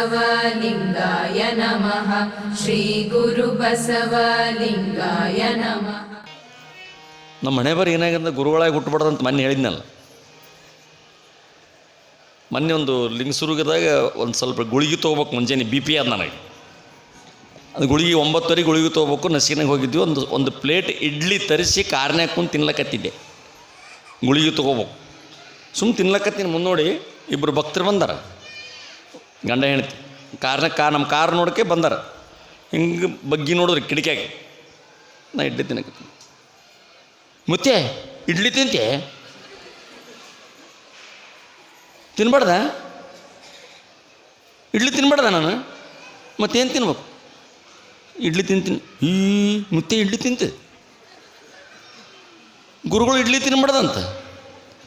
श्रीगुरुबसवलिङ्गाय नमः श्रीगुरुबसवलिङ्गाय नमः ನಮ್ಮ ಮನೆ ಬರೀ ಏನಾಗಿದೆ ಗುರುಗಳಾಗಿ ಹುಟ್ಟಬಾರ್ದಂತ ಮೊನ್ನೆ ಹೇಳಿದ್ನಲ್ಲ ಮೊನ್ನೆ ಒಂದು ಲಿಂಗಸುರುಗದಾಗ ಒಂದು ಸ್ವಲ್ಪ ಗುಳಿಗೆ ತೊಗೋಬೇಕು ಮುಂಜಾನೆ ಬಿ ಪಿ ಆದ ನನಗೆ ಅದು ಗುಳಿಗೆ ಒಂಬತ್ತುವರೆಗೆ ಗುಳಿಗೆ ತೊಗೋಬೇಕು ನಸಿನಾಗ ಹೋಗಿದ್ವಿ ಒಂದು ಒಂದು ಪ್ಲೇಟ್ ಇಡ್ಲಿ ತರಿಸಿ ಕಾರ್ನ್ಯಾಗ ಕುಂತು ತಿನ್ಲಕತ್ತಿದ್ದೆ ಗುಳಿಗೆ ತೊಗೋಬೇಕು ಸುಮ್ಮ ತಿನ್ಲಕತ್ತೀನಿ ಮುನ್ನೋಡಿ ಇಬ್ಬರು ಭಕ್ತರು ಬಂದಾರ ಗಂಡ ಹೆಂಡತಿ. ಕಾರ್ನ ಕಾ, ನಮ್ಮ ಕಾರ್ ನೋಡೋಕೆ ಬಂದಾರ. ಹಿಂಗೆ ಬಗ್ಗಿ ನೋಡಿದ್ರೆ ಕಿಡಿಕೆಗೆ ನಾ ಇಡ್ಲಿ ತಿನ್ನಕ ಮತ್ತೆ ಇಡ್ಲಿ ತಿಂತೆ ತಿನ್ಬಾರ್ದ? ಇಡ್ಲಿ ತಿನ್ಬಾರ್ದ ನಾನು? ಮತ್ತೇನು ತಿನ್ಬೇಕು? ಇಡ್ಲಿ ತಿಂತೀನಿ. ಈ ಮುತ್ತೆ ಇಡ್ಲಿ ತಿಂತೆ. ಗುರುಗಳು ಇಡ್ಲಿ ತಿನ್ಬಾರ್ದಂತ.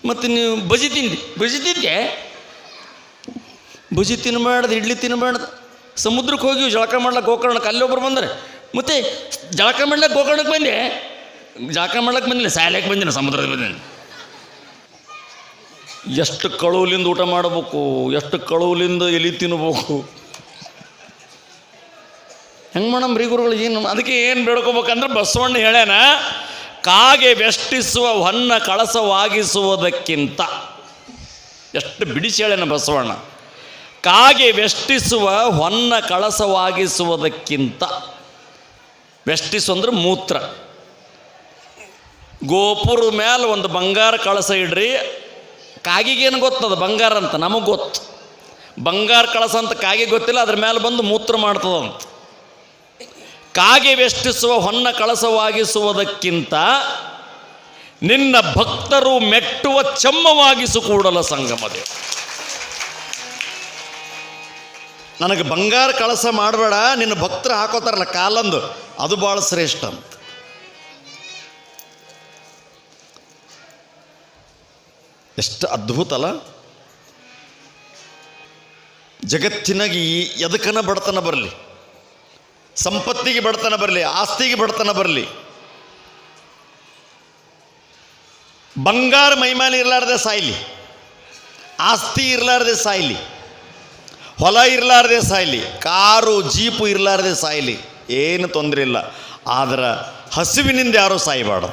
ಮತ್ತು ನೀವು ಬಜಿ ತಿಂದು ಬಜಿ ತಿಂತೆ ಬಜಿ ತಿನ್ಬಾರ್ದು, ಇಡ್ಲಿ ತಿನ್ಬಾರ್ದು. ಸಮುದ್ರಕ್ಕೆ ಹೋಗಿ ಜಳಕ ಮಾಡ್ಲಕ್ಕೆ ಗೋಕರ್ಣಕ್ಕೆ, ಅಲ್ಲೊಬ್ರು ಬಂದರೆ, ಮತ್ತೆ ಜಳಕ ಮಾಡ್ಲಕ್ಕೆ ಗೋಕರ್ಣಕ್ಕೆ ಬಂದೆ? ಜಳಕ ಮಾಡ್ಲಕ್ಕೆ ಬಂದಿಲ್ಲ, ಸಾಯ್ಲಕ್ಕೆ ಬಂದಿನ ಸಮುದ್ರದ ಬಂದಿನಿ ಎಷ್ಟು ಕಳುವಲಿಂದ ಊಟ ಮಾಡಬೇಕು, ಎಷ್ಟು ಕಳುವಲಿಂದ ಎಲಿ ತಿನ್ನಬೇಕು ಹೆಂಗೆ ಮಾಡಮ್ರಿ ಗುರುಗಳು, ಏನು ಅದಕ್ಕೆ ಏನು ಬೇಡ್ಕೋಬೇಕಂದ್ರೆ ಬಸವಣ್ಣ ಹೇಳ್ಯಾನ, ಕಾಗೆ ವೆಷ್ಟಿಸುವ ಹೊನ್ನ ಕಳಸವಾಗಿಸುವುದಕ್ಕಿಂತ. ಎಷ್ಟು ಬಿಡಿಸಿ ಹೇಳ್ಯಾನ ಬಸವಣ್ಣ. ಕಾಗೆ ವೆಷ್ಟಿಸುವ ಹೊನ್ನ ಕಳಸವಾಗಿಸುವುದಕ್ಕಿಂತ ವೆಷ್ಟಿಸು ಅಂದ್ರೆ ಮೂತ್ರ. ಗೋಪುರ ಮೇಲೆ ಒಂದು ಬಂಗಾರ ಕಳಸ ಇಡ್ರಿ ಕಾಗಿಗೇನು ಗೊತ್ತದ ಬಂಗಾರ ಅಂತ? ನಮಗೆ ಗೊತ್ತು. ಬಂಗಾರ ಕಳಸ ಅಂತ ಕಾಗೆ ಗೊತ್ತಿಲ್ಲ, ಅದ್ರ ಮೇಲೆ ಬಂದು ಮೂತ್ರ ಮಾಡ್ತದಂತ. ಕಾಗೆ ವೆಷ್ಟಿಸುವ ಹೊನ್ನ ಕಳಸವಾಗಿಸುವುದಕ್ಕಿಂತ ನಿನ್ನ ಭಕ್ತರು ಮೆಟ್ಟುವ ಚಮ್ಮವಾಗಿಸು ಕೂಡಲ ಸಂಗಮದೇ ನನಗೆ ಬಂಗಾರ ಕಳಸ ಮಾಡಬೇಡ, ನಿನ್ನ ಭಕ್ತರು ಹಾಕೋತಾರಲ್ಲ ಕಾಲಂದು, ಅದು ಭಾಳ ಶ್ರೇಷ್ಠ ಅಂತ. ಎಷ್ಟು ಅದ್ಭುತ ಅಲ್ಲ? ಜಗತ್ತಿನಾಗಿ ಈ ಎದಕ್ಕನ ಬಡತನ ಬರಲಿ? ಸಂಪತ್ತಿಗೆ ಬಡತನ ಬರಲಿ? ಆಸ್ತಿಗೆ ಬಡತನ ಬರಲಿ? ಬಂಗಾರ ಮೈಮಾಲಿ ಇರಲಾರ್ದೆ ಸಾಯ್ಲಿ? ಆಸ್ತಿ ಇರಲಾರ್ದೆ ಸಾಯ್ಲಿ? ಹೊಲ ಇರಲಾರ್ದೆ ಸಾಯ್ಲಿ, ಕಾರು, ಜೀಪು ಇರಲಾರ್ದೆ ಸಾಯ್ಲಿ, ಏನು ತೊಂದರೆ ಇಲ್ಲ. ಆದ್ರೆ ಹಸುವಿನಿಂದ ಯಾರೂ ಸಾಯಬಾರ್ದು?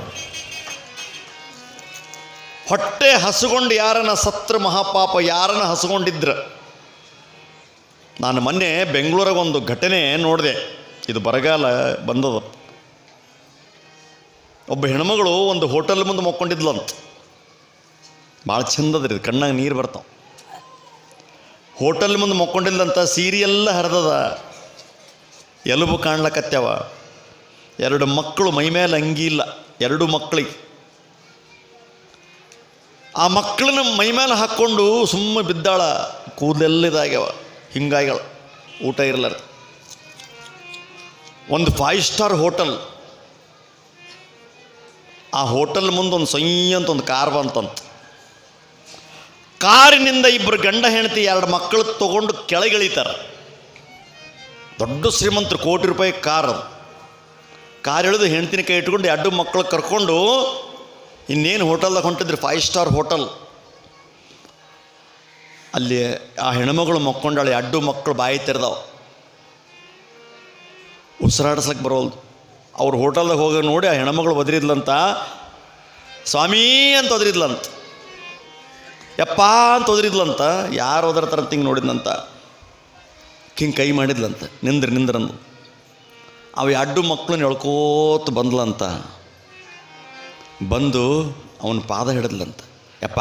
ಹೊಟ್ಟೆ ಹಸುಗೊಂಡು ಯಾರನ್ನ ಸತ್ರ ಮಹಾಪಾಪ ಯಾರನ್ನ ಹಸುಗೊಂಡಿದ್ರ? ನಾನು ಮೊನ್ನೆ ಬೆಂಗಳೂರಿಗೆ ಒಂದು ಘಟನೆ ನೋಡಿದೆ. ಇದು ಬರಗಾಲ ಬಂದದ. ಒಬ್ಬ ಹೆಣ್ಮಗಳು ಒಂದು ಹೋಟೆಲ್ ಮುಂದೆ ಮಕ್ಕೊಂಡಿದ್ಲಂತ. ಭಾಳ ಚಂದದ್ರಿ ಇದು ಕಣ್ಣಾಗ ನೀರು ಬರ್ತಾವ. ಹೋಟೆಲ್ ಮುಂದೆ ಮಕ್ಕೊಂಡಿದ್ಲಂತ ಸೀರಿಯೆಲ್ಲ ಹರಿದದ. ಎಲುಬು ಕಾಣ್ಲಕತ್ಯಾವ ಎರಡು ಮಕ್ಕಳು ಮೈ ಮೇಲೆ ಅಂಗಿ ಇಲ್ಲ. ಎರಡು ಮಕ್ಕಳಿಗೆ ಆ ಮಕ್ಕಳನ್ನ ಮೈಮೇಲೆ ಹಾಕ್ಕೊಂಡು ಸುಮ್ಮ ಬಿದ್ದಾಳ. ಕೂದಲೆಲ್ಲ ಇದಾಗ್ಯಾವ. ಹಿಂಗಾಗ್ಯಾಳ. ಊಟ ಇರಲಾರ ಒಂದು ಫೈವ್ ಸ್ಟಾರ್ ಹೋಟೆಲ್. ಆ ಹೋಟೆಲ್ ಮುಂದೆ ಒಂದು ಸೈ ಅಂತ ಒಂದು ಕಾರ್ ಬಂತಂತ. ಕಾರಿನಿಂದ ಇಬ್ಬರು ಗಂಡ ಹೆಂಡತಿ ಎರಡು ಮಕ್ಕಳು ತಗೊಂಡು ಕೆಳಗಿಳಿತಾರೆ. ದೊಡ್ಡ ಶ್ರೀಮಂತರು ಕೋಟಿ ರೂಪಾಯಿ ಕಾರ್ ಅದು. ಕಾರ್ ಇಳಿದು ಹೆಂಡ್ತಿನ ಕೈ ಇಟ್ಕೊಂಡು ಎರಡು ಮಕ್ಕಳು ಕರ್ಕೊಂಡು ಇನ್ನೇನು ಹೋಟೆಲ್ದಾಗ ಹೊಂಟಿದ್ರು? Five star hotel. ಅಲ್ಲಿ ಆ ಹೆಣ್ಮಗಳು ಮಕ್ಕೊಂಡಾಳೆ ಅಡ್ಡು ಮಕ್ಕಳು ಬಾಯಿ ತೆರೆದವು. ಉಸಿರಾಡ್ಸಕ್ಕೆ ಬರೋಲ್ದು ಅವ್ರು ಹೋಟೆಲ್ದಾಗ ಹೋಗಿ ನೋಡಿ ಆ ಹೆಣ್ಮಗಳು ಒದರಿದ್ಲಂತ, ಸ್ವಾಮಿ ಅಂತ ಒದರಿದ್ಲಂತ. ಯಪ್ಪ ಅಂತ ಒದರಿದ್ಲಂತ, ಯಾರು ಒದರ್ತಾರಂತ ಹಿಂಗೆ ನೋಡಿದ್ನಂತ ಹಿಂಗೆ ಕೈ ಮಾಡಿದ್ಲಂತ, ನಿಂದ್ರಿ, ನಿಂದ್ರಂದು. ಅವ ಅಡ್ಡು ಮಕ್ಕಳನ್ನ ಎಳ್ಕೋತ ಬಂದ್ಲಂತ. ಬಂದು ಅವನ ಪಾದ ಹಿಡಿದ್ಲಂತ. ಯಪ್ಪ,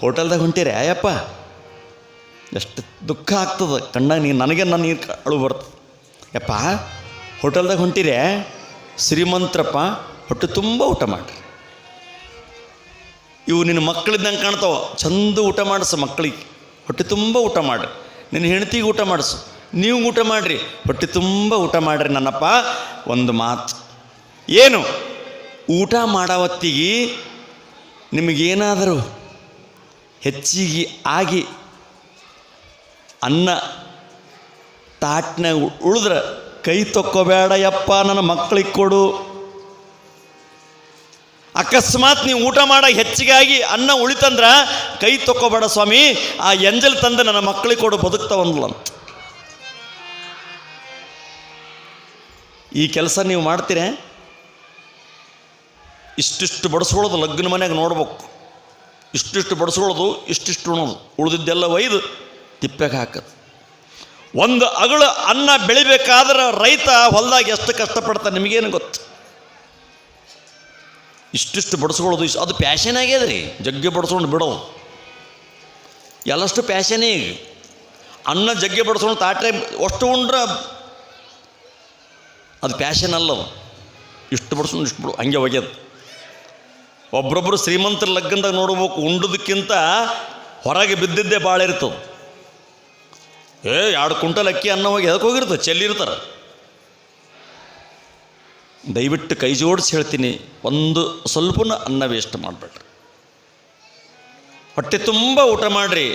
ಹೋಟೆಲ್ದಾಗ ಹೊಂಟಿರ, ಯಪ್ಪ. ಎಷ್ಟು ದುಃಖ ಆಗ್ತದೆ, ಕಣ್ಣಾಗ ನೀ, ನನಗೆ ನನ್ನ ನೀರು ಅಳು ಬರ್ತದೆ. ಯಪ್ಪ, ಹೋಟೆಲ್ದಾಗ ಹೊಂಟೀರೇ, ಶ್ರೀಮಂತ್ರಪ್ಪ, ಹೊಟ್ಟೆ ತುಂಬ ಊಟ ಮಾಡ್ರಿ. ಇವು ನಿನ್ನ ಮಕ್ಕಳಿದ್ದಂಗೆ ಕಾಣ್ತಾವ. ಚಂದ ಊಟ ಮಾಡಿಸು ಮಕ್ಕಳಿಗೆ. ಹೊಟ್ಟೆ ತುಂಬ ಊಟ ಮಾಡ್ರಿ ನಿನ್ನ ಹೆಂಡತಿಗೆ ಊಟ ಮಾಡಿಸು. ನೀವು ಊಟ ಮಾಡಿರಿ. ಹೊಟ್ಟೆ ತುಂಬ ಊಟ ಮಾಡ್ರಿ ನನ್ನಪ್ಪ. ಒಂದು ಮಾತು. ಏನು? ಊಟ ಮಾಡೋವತ್ತಿಗೆ ನಿಮಗೇನಾದರೂ ಹೆಚ್ಚಿಗೆ ಆಗಿ ಅನ್ನ ತಾಟ್ನಾಗ ಉಳಿದ್ರೆ ಕೈ ತೊಕ್ಕೋಬೇಡ ಯಪ್ಪ ನನ್ನ ಮಕ್ಕಳಿಗೆ ಕೊಡು. ಅಕಸ್ಮಾತ್ ನೀವು ಊಟ ಮಾಡ ಹೆಚ್ಚಿಗಾಗಿ ಅನ್ನ ಉಳಿತಂದ್ರ ಕೈ ತೊಕ್ಕೋಬೇಡ ಸ್ವಾಮಿ, ಆ ಎಂಜಲ್ ತಂದು ನನ್ನ ಮಕ್ಕಳಿಗೆ ಕೊಡು ಅಂತ ಈ ಕೆಲಸ ನೀವು ಮಾಡ್ತೀರಾ? ಇಷ್ಟಿಷ್ಟು ಬಡಿಸ್ಕೊಳ್ಳೋದು ಲಗ್ನ ಮನೆಯಾಗ ನೋಡ್ಬೇಕು. ಇಷ್ಟಿಷ್ಟು ಬಡಿಸ್ಕೊಳ್ಳೋದು, ಇಷ್ಟಿಷ್ಟು ಉಣೋದು. ಉಳಿದಿದ್ದೆಲ್ಲ ಒಯ್ದು ತಿಪ್ಪೆಗೆ ಹಾಕೋದು. ಒಂದು ಅಗಳು ಅನ್ನ ಬೆಳಿಬೇಕಾದ್ರೆ ರೈತ ಹೊಲದಾಗ ಎಷ್ಟು ಕಷ್ಟಪಡ್ತಾನೆ ನಿಮಗೇನು ಗೊತ್ತು? ಇಷ್ಟಿಷ್ಟು ಬಡಿಸ್ಕೊಳ್ಳೋದು ಇಷ್ಟು ಅದು ಪ್ಯಾಷನ್ ಆಗ್ಯದ ರೀ. ಜಗ್ಗಿ ಬಡಿಸ್ಕೊಂಡು ಬಿಡೋದು. ಎಲ್ಲಷ್ಟು ಪ್ಯಾಷನೇ ಈಗ. ಅನ್ನ ಜಗ್ಗಿ ಬಡಿಸ್ಕೊಂಡು ತಾಟ್ರೆ ಅಷ್ಟು ಉಂಡ್ರೆ ಅದು ಪ್ಯಾಷನ್ ಅಲ್ಲ ಅದು ಇಷ್ಟು ಬಡಿಸ್ಕೊಂಡು ಇಷ್ಟು ಬಿಡು ಹಂಗೆ ಒಗ್ಯದು ಒಬ್ರೊಬ್ರು ಶ್ರೀಮಂತರ ಲಗ್ನದಾಗ ನೋಡ್ಬೇಕು, ಉಂಡದಕ್ಕಿಂತ ಹೊರಗೆ ಬಿದ್ದಿದ್ದೇ ಭಾಳ ಇರ್ತದೆ. ಏ, ಎರಡು ಕುಂಟಲ್ ಅಕ್ಕಿ ಅನ್ನ ಹೋಗಿ ಎದಕ್ಕೆ ಹೋಗಿರ್ತದೆ? ಚೆಲ್ಲಿರ್ತಾರೆ ದಯವಿಟ್ಟು ಕೈ ಜೋಡಿಸಿ ಹೇಳ್ತೀನಿ, ಒಂದು ಸ್ವಲ್ಪನ ಅನ್ನ ವೇಸ್ಟ್ ಮಾಡಬೇಡ್ರಿ. ಹೊಟ್ಟೆ ತುಂಬ ಊಟ ಮಾಡ್ರಿ.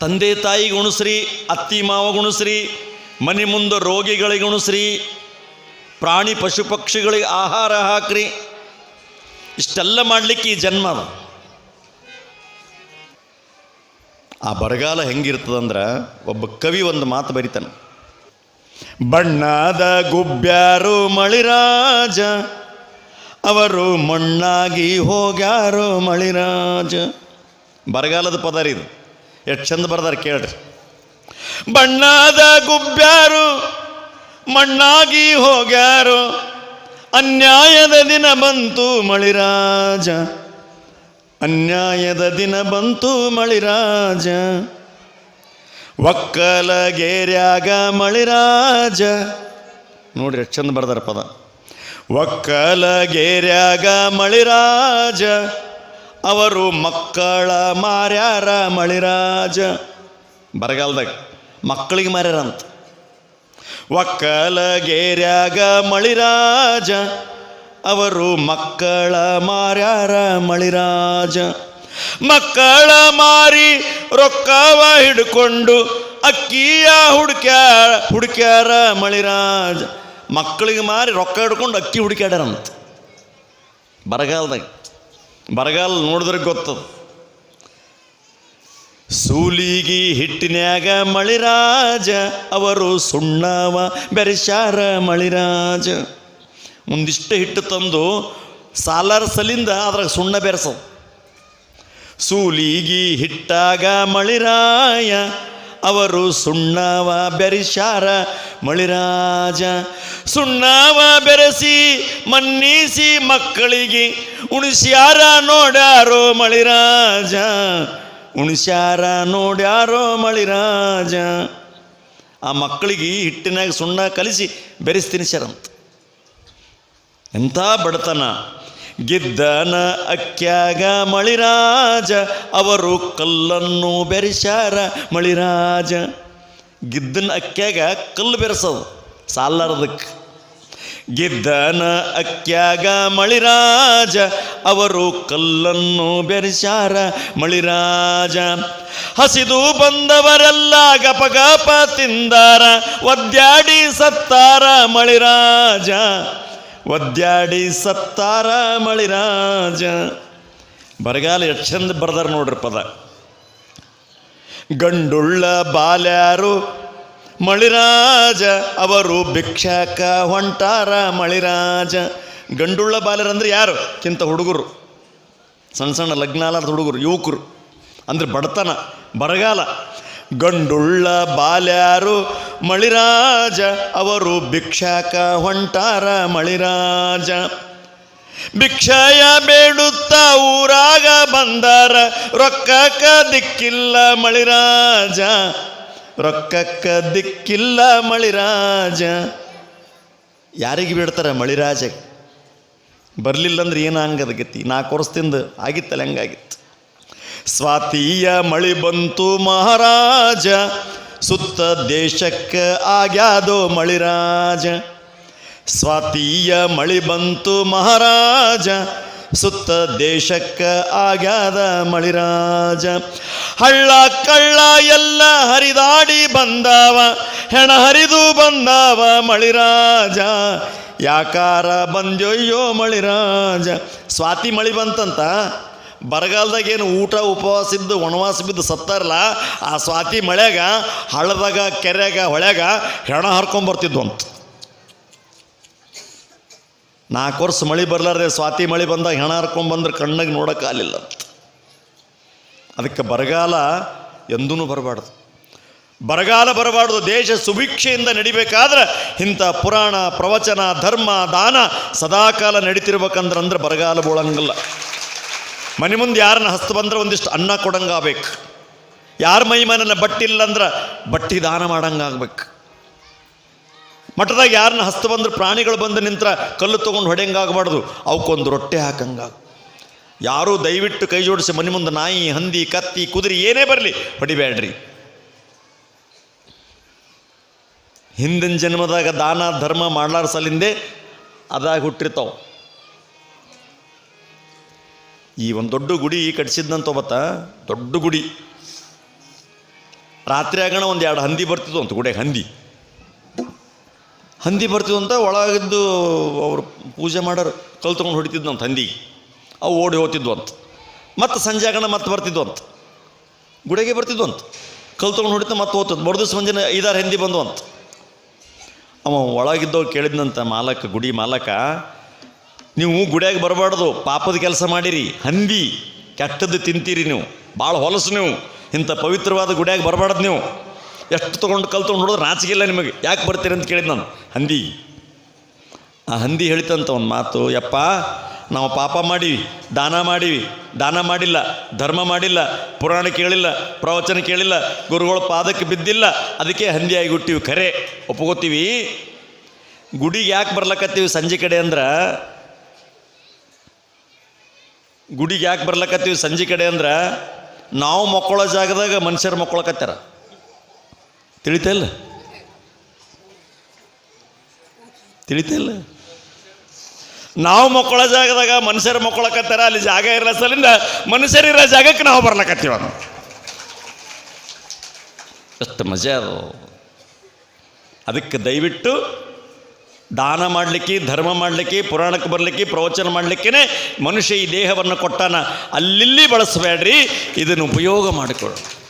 ತಂದೆ ತಾಯಿ ಉಣಿಸ್ರಿ, ಅತ್ತಿ ಮಾವ ಗುಣಸ್ರಿ ಮನೆ ಮುಂದೆ ರೋಗಿಗಳಿಗೆ ಉಣಿಸ್ರಿ, ಪ್ರಾಣಿ ಪಶು ಪಕ್ಷಿಗಳಿಗೆ ಆಹಾರ ಹಾಕ್ರಿ. ಇಷ್ಟೆಲ್ಲ ಮಾಡಲಿಕ್ಕೆ ಈ ಜನ್ಮ ಅದ. ಆ ಬರಗಾಲ ಹೆಂಗಿರ್ತದಂದ್ರೆ ಒಬ್ಬ ಕವಿ ಒಂದು ಮಾತು ಬರಿತಾನೆ ಬಣ್ಣದ ಗುಬ್ಬ್ಯಾರು ಮಳಿರಾಜ, ಅವರು ಮಣ್ಣಾಗಿ ಹೋಗ್ಯಾರು ಮಳಿರಾಜ. ಬರಗಾಲದ ಪದ ರೀ ಇದು. ಎಷ್ಟು ಚಂದ ಬರ್ದಾರ ಕೇಳ್ರಿ. ಬಣ್ಣದ ಗುಬ್ಬ್ಯಾರು ಮಣ್ಣಾಗಿ ಹೋಗ್ಯಾರು, ಅನ್ಯಾಯದ ದಿನ ಬಂತು ಮಳಿರಾಜ. ಅನ್ಯಾಯದ ದಿನ ಬಂತು ಮಳಿರಾಜ. ಒಕ್ಕಲಗೇರ್ಯಾಗ ಮಳಿರಾಜ. ನೋಡ್ರಿ ಎಷ್ಟು ಚಂದ ಬರ್ದಾರ ಪದ. ಒಕ್ಕಲಗೇರ್ಯಾಗ ಮಳಿರಾಜ. ಅವರು ಮಕ್ಕಳ ಮಾರ್ಯಾರ ಮಳಿರಾಜ. ಬರಗಾಲದಾಗ ಮಕ್ಕಳಿಗೆ ಮಾರ್ಯಾರಂತ. ಒಕ್ಕಲಗೇರ್ಯಾಗ ಮಳಿರಾಜ. ಅವರು ಮಕ್ಕಳ ಮಾರ್ಯಾರ ಮಳಿರಾಜ. ಮಕ್ಕಳ ಮಾರಿ ರೊಕ್ಕವ ಹಿಡ್ಕೊಂಡು ಅಕ್ಕಿಯ ಹುಡುಕ್ಯಾ ಹುಡುಕ್ಯಾರ ಮಳಿರಾಜ. ಮಕ್ಕಳಿಗೆ ಮಾರಿ ರೊಕ್ಕ ಹಿಡ್ಕೊಂಡು ಅಕ್ಕಿ ಹುಡುಕ್ಯಾಡ್ಯಾರಂತ. ಬರಗಾಲದಾಗ. ಬರಗಾಲ ನೋಡಿದ್ರೆ ಗೊತ್ತದ. ಸೂಲಿಗಿ ಹಿಟ್ಟಿನ್ಯಾಗ ಮಳಿರಾಜ, ಅವರು ಸುಣ್ಣವ ಬೆರೆಸ್ಯಾರ ಮಳಿರಾಜ. ಒಂದಿಷ್ಟು ಹಿಟ್ಟು ತಂದು ಸಾಲಾರ ಸಲಿಂದ ಅದ್ರಾಗ ಸುಣ್ಣ ಬೆರೆಸೋದು. ಸೂಲಿಗಿ ಹಿಟ್ಟಾಗ ಮಳಿರಾಯ, ಅವರು ಸುಣ್ಣವ ಬೆರೆಸಾರ ಮಳಿರಾಜ. ಸುಣ್ಣವ ಬೆರೆಸಿ ಮನ್ನಿಸಿ ಮಕ್ಕಳಿಗೆ, ಉಣಿಸ್ಯಾರ ನೋಡ್ಯಾರೋ ಮಳಿರಾಜ. ಉಣಿಸ್ಯಾರ ನೋಡ್ಯಾರೋ ಮಳಿರಾಜ. ಆ ಮಕ್ಕಳಿಗೆ ಹಿಟ್ಟಿನಾಗ ಸುಣ್ಣ ಕಲಿಸಿ ಬೆರೆಸ್ತೀನಿ ಅಂತ ಎಂಥ ಬಡತನ. ಗಿದ್ದನ ಅಕ್ಕ್ಯಾಗ ಮಳಿರಾಜ, ಅವರು ಕಲ್ಲನ್ನು ಬೆರೆಸ್ಯಾರ ಮಳಿರಾಜ. ಗಿದ್ದನ ಅಕ್ಕ್ಯಾಗ ಕಲ್ಲು ಬೆರೆಸೋದು ಸಾಲಾರದಕ್ಕೆ ಗಿದ್ದನ ಅಕ್ಕ್ಯಾಗ ಮಳಿರಾಜ, ಅವರು ಕಲ್ಲನ್ನು ಬೆರೆಸ್ಯಾರ ಮಳಿರಾಜ. ಹಸಿದು ಬಂದವರೆಲ್ಲ ಗಪ ಗಪ ತಿಂದಾರ, ಒದ್ದಾಡಿ ಸತ್ತಾರ ಮಳಿರಾಜ. ಒದ್ಯಾಡಿ ಸತ್ತಾರ ಮಳಿರಾಜ. ಬರಗಾಲ ಎಷ್ಟು ಚಂದ ಬರ್ದಾರ ನೋಡ್ರಿ ಪದ. ಗಂಡುಳ್ಳ ಬಾಲ್ಯಾರು ಮಳಿರಾಜ, ಅವರು ಭಿಕ್ಷಾಕ ಹೊಂಟಾರ ಮಳಿರಾಜ. ಗಂಡುಳ್ಳ ಬಾಲ್ಯರಂದ್ರೆ ಯಾರು? ಕಿಂತ ಹುಡುಗರು. ಸಣ್ಣ ಸಣ್ಣ ಲಗ್ನಾಲಾದ ಹುಡುಗರು, ಯುವಕರು. ಅಂದ್ರೆ ಬಡತನ, ಬರಗಾಲ. ಗಂಡುಳ್ಳ ಬಾಲ್ಯಾರು ಮಳಿರಾಜ, ಅವರು ಭಿಕ್ಷಾಕ ಹೊಂಟಾರ ಮಳಿರಾಜ. ಭಿಕ್ಷಯ ಬೇಡುತ್ತ ಊರಾಗ ಬಂದಾರ, ರೊಕ್ಕಕ್ಕ ದಿಕ್ಕಿಲ್ಲ ಮಳಿರಾಜ. ರೊಕ್ಕಕ್ಕ ದಿಕ್ಕಿಲ್ಲ ಮಳಿರಾಜ. ಯಾರಿಗೆ ಬಿಡ್ತಾರೆ ಮಳಿರಾಜ? ಬರಲಿಲ್ಲ ಅಂದ್ರೆ ಏನಾಗದ ಗತಿ ನಾಲ್ಕು ವರ್ಷದಿಂದ ಆಗಿತ್ತಲ್ಲ ಹೆಂಗಾಗಿತ್ತು? ಸ್ವಾತಿಯ ಮಳಿ ಬಂತು ಮಹಾರಾಜ. ಸುತ್ತ ದೇಶಕ್ಕೆ ಆಗ್ಯಾದೋ ಮಳಿರಾಜ. ಸ್ವಾತಿಯ ಮಳಿ ಬಂತು ಮಹಾರಾಜ. ಸುತ್ತ ದೇಶಕ್ಕೆ ಆಗ್ಯಾದ ಮಳಿರಾಜ. ಹಳ್ಳ ಕಳ್ಳ ಎಲ್ಲ ಹರಿದಾಡಿ ಬಂದಾವ. ಹೆಣ ಹರಿದು ಬಂದಾವ ಮಳಿರಾಜ. ಯಾಕಾರ ಬಂದ್ಯೋಯ್ಯೋ ಮಳಿರಾಜ. ಸ್ವಾತಿ ಮಳಿ ಬಂತಂತ? ಬರಗಾಲದಾಗ ಏನು ಊಟ, ಉಪವಾಸ ಇದ್ದು ಒಣವಾಸ ಬಿದ್ದು ಸತ್ತಾರಲ್ಲ ಆ ಸ್ವಾತಿ ಮಳೆಗ ಹಳ್ಳದಾಗ, ಕೆರೆಯಾಗ, ಹೊಳ್ಯಾಗ ಹೆಣ ಹರ್ಕೊಂಬರ್ತಿದ್ವು ಅಂತ. ನಾಲ್ಕು ವರ್ಷ ಮಳೆ ಬರ್ಲಾರ್ದೆ ಸ್ವಾತಿ ಮಳೆ ಬಂದಾಗ ಹೆಣ ಹರ್ಕೊಂಬಂದ್ರೆ ಕಣ್ಣಾಗ ನೋಡೋಕ್ಕಾಗಲಿಲ್ಲ ಅದಕ್ಕೆ ಬರಗಾಲ ಎಂದೂ ಬರಬಾರ್ದು. ಬರಗಾಲ ಬರಬಾರ್ದು, ದೇಶ ಸುಭಿಕ್ಷೆಯಿಂದ ನಡಿಬೇಕಾದ್ರೆ ಇಂಥ ಪುರಾಣ, ಪ್ರವಚನ, ಧರ್ಮ, ದಾನ ಸದಾಕಾಲ ನಡೀತಿರ್ಬೇಕಂದ್ರೆ ಅಂದ್ರೆ ಬರಗಾಲ ಬೋಳಂಗಿಲ್ಲ. ಮನೆ ಮುಂದೆ ಯಾರನ್ನ ಹಸ್ತು ಬಂದ್ರೆ ಒಂದಿಷ್ಟು ಅನ್ನ ಕೊಡಂಗಾಗಬೇಕು. ಯಾರ ಮೈ ಮನೆಲ್ಲ ಬಟ್ಟಿ ಇಲ್ಲ ಅಂದ್ರೆ ಬಟ್ಟಿ ದಾನ ಮಾಡಂಗಾಗಬೇಕು. ಮಠದಾಗ ಯಾರನ್ನ ಹಸ್ತು ಬಂದ್ರೆ ಪ್ರಾಣಿಗಳು ಬಂದು ನಿಂತ್ರ ಕಲ್ಲು ತೊಗೊಂಡು ಹೊಡೆಯಂಗಾಗಬಾರ್ದು, ಅವಕ್ಕೊಂದು ರೊಟ್ಟೆ ಹಾಕಂಗ ಯಾರೂ ದಯವಿಟ್ಟು ಕೈ ಜೋಡಿಸಿ ಮನೆ ಮುಂದೆ ನಾಯಿ, ಹಂದಿ, ಕತ್ತಿ, ಕುದುರೆ ಏನೇ ಬರಲಿ ಹೊಡಿಬೇಡ್ರಿ. ಹಿಂದಿನ ಜನ್ಮದಾಗ ದಾನ, ಧರ್ಮ ಮಾಡ್ಲಾರ ಸಲಿಂದೆ ಅದಾಗ ಹುಟ್ಟಿರ್ತಾವ. ಈ ಒಂದು ದೊಡ್ಡ ಗುಡಿ ಕಟ್ಸಿದ್ನಂತ ಒಬ್ಬತ್ತ, ದೊಡ್ಡ ಗುಡಿ. ರಾತ್ರಿ ಆಗೋಣ ಒಂದು ಎರಡು ಹಂದಿ ಬರ್ತಿದ್ವು ಅಂತ, ಗುಡಿಯಾಗ ಹಂದಿ. ಹಂದಿ ಬರ್ತಿದ್ವು ಅಂತ ಒಳಗಿದ್ದು ಅವರು ಪೂಜೆ ಮಾಡೋರು ಕಲ್ ತೊಗೊಂಡು ಅಂತ ಹಂದಿ ಅವು ಓಡಿ ಹೋಗ್ತಿದ್ವು ಅಂತ. ಮತ್ತು ಸಂಜೆ ಆಗೋಣ ಮತ್ತೆ ಬರ್ತಿದ್ವು ಅಂತ. ಗುಡಿಗೆ ಬರ್ತಿದ್ವು ಅಂತ. ಕಲ್ ತೊಗೊಂಡು ಹೊಡಿತ ಮತ್ತೆ ಹೋಗ್ತದೆ ಮರುದಿವ್ಸ ಮುಂಜಾನೆ ಐದಾರು ಹಂದಿ ಬಂದು ಅಂತ. ಅವ ಒಳಗಿದ್ದವ್ ಕೇಳಿದ್ನಂತ ಮಾಲಕ, ಗುಡಿ ಮಾಲಕ ನೀವು ಗುಡಿಯಾಗಿ ಬರಬಾರ್ದು, ಪಾಪದ ಕೆಲಸ ಮಾಡಿರಿ, ಹಂದಿ, ಕೆಟ್ಟದ್ದು ತಿಂತೀರಿ ನೀವು ಭಾಳ ಹೊಲಸು ನೀವು, ಇಂಥ ಪವಿತ್ರವಾದ ಗುಡಿಯಾಗಿ ಬರಬಾರ್ದು ನೀವು. ಎಷ್ಟು ತೊಗೊಂಡು ಕಲ್ತ್ಕೊಂಡು ನೋಡಿದ್ರೆ ನಾಚಿಗೆಲ್ಲ ನಿಮಗೆ, ಯಾಕೆ ಬರ್ತೀರಿ ಅಂತ ಕೇಳಿದ್ದು ನಾನು. ಹಂದಿ. ಆ ಹಂದಿ ಹೇಳಿತಂತ ಒಂದು ಮಾತು, ಯಪ್ಪ, ನಾವು ಪಾಪ ಮಾಡೀವಿ, ದಾನ ಮಾಡೀವಿ, ದಾನ ಮಾಡಿಲ್ಲ, ಧರ್ಮ ಮಾಡಿಲ್ಲ, ಪುರಾಣ ಕೇಳಿಲ್ಲ, ಪ್ರವಚನ ಕೇಳಿಲ್ಲ, ಗುರುಗಳ ಪಾದಕ್ಕೆ ಬಿದ್ದಿಲ್ಲ, ಅದಕ್ಕೆ ಹಂದಿಯಾಗಿ ಹುಟ್ಟಿವಿ, ಖರೆ. ಒಪ್ಕೋತೀವಿ. ಗುಡಿಗೆ ಯಾಕೆ ಬರ್ಲಕತ್ತೀವಿ ಸಂಜೆ ಕಡೆ ಅಂದ್ರೆ ಗುಡಿಗೆ ಯಾಕೆ ಬರ್ಲಕತ್ತೀವಿ? ಸಂಜೆ ಕಡೆ ಅಂದ್ರೆ ನಾವು ಮಕ್ಕಳ ಜಾಗದಾಗ ಮನುಷ್ಯರು ಮಕ್ಕಳಕತ್ತಾರ ತಿಳಿತಲ್ಲ ತಿಳಿತಲ್ಲ ತಿಳಿತಾ ನಾವು ಮಕ್ಕಳ ಜಾಗದಾಗ ಮನುಷ್ಯರು ಮಕ್ಕಳಕತ್ತಾರ ಅಲ್ಲಿ ಜಾಗ ಇರಲ್ಲ ಸಲಿಂದ ಮನುಷ್ಯರಿರೋ ಜಾಗಕ್ಕೆ ನಾವು ಬರ್ಲಕತ್ತೀವ ಎಷ್ಟು ಮಜಾ ಅದು. ಅದಕ್ಕೆ ದಯವಿಟ್ಟು ದಾನ ಮಾಡಲಿಕ್ಕೆ, ಧರ್ಮ ಮಾಡಲಿಕ್ಕೆ, ಪುರಾಣಕ್ಕೆ ಬರಲಿಕ್ಕೆ, ಪ್ರವಚನ ಮಾಡಲಿಕ್ಕೇ ಮನುಷ್ಯ ಈ ದೇಹವನ್ನು ಕೊಟ್ಟಾನ. ಅಲ್ಲಿಲ್ಲಿ ಬಳಸಬೇಡ್ರಿ, ಇದನ್ನು ಉಪಯೋಗ ಮಾಡಿಕೊಳ್ಳಿ